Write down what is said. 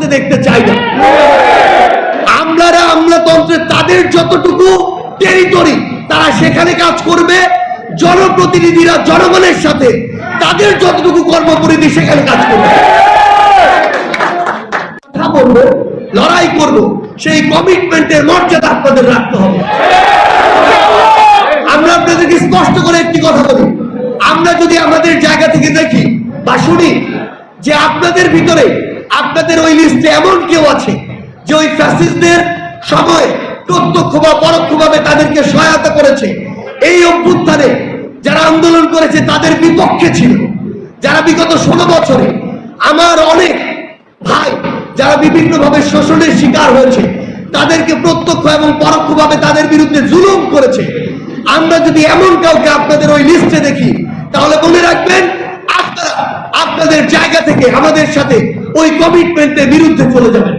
চলতে দেখতে চাই না। আমলারা আমলাতন্ত্রে তাদের যতটুকু টেরিটরি তারা সেখানে কাজ করবে, জনপ্রতিনিধিরা জনগণের সাথে তাদের যতটুকু কর্মপরিধি সেখানে কাজ করবে। কথা লড়াই করব, সেই কমিটমেন্টের মর্যাদা আপনাদের রাখতে হবে। আমরা আপনাদেরকে স্পষ্ট করে একটি কথা বলি। আমরা যদি আমাদের জায়গা থেকে দেখি বা শুনি যে আপনাদের ভিতরে আপনাদের ওই লিস্টে এমন কেউ আছে যে ওই ফ্যাসিস্টদের সময় প্রত্যক্ষ বা পরোক্ষভাবে তাদেরকে সহায়তা করেছে। এই অভ্যুত্থানে যারা আন্দোলন করেছে, তাদের বিপক্ষে ছিল। যারা বিগত ষোলো বছরে আমার অনেক ভাই যারা বিভিন্নভাবে শোষণের শিকার হয়েছে, তাদেরকে প্রত্যক্ষ এবং পরোক্ষভাবে তাদের বিরুদ্ধে জুলুম করেছে। আমরা যদি এমন কাউকে আপনাদের ওই লিস্টে দেখি আপনাদের জায়গা থেকে আমাদের সাথে ওই কমিটমেন্টের বিরুদ্ধে চলে যাবেন।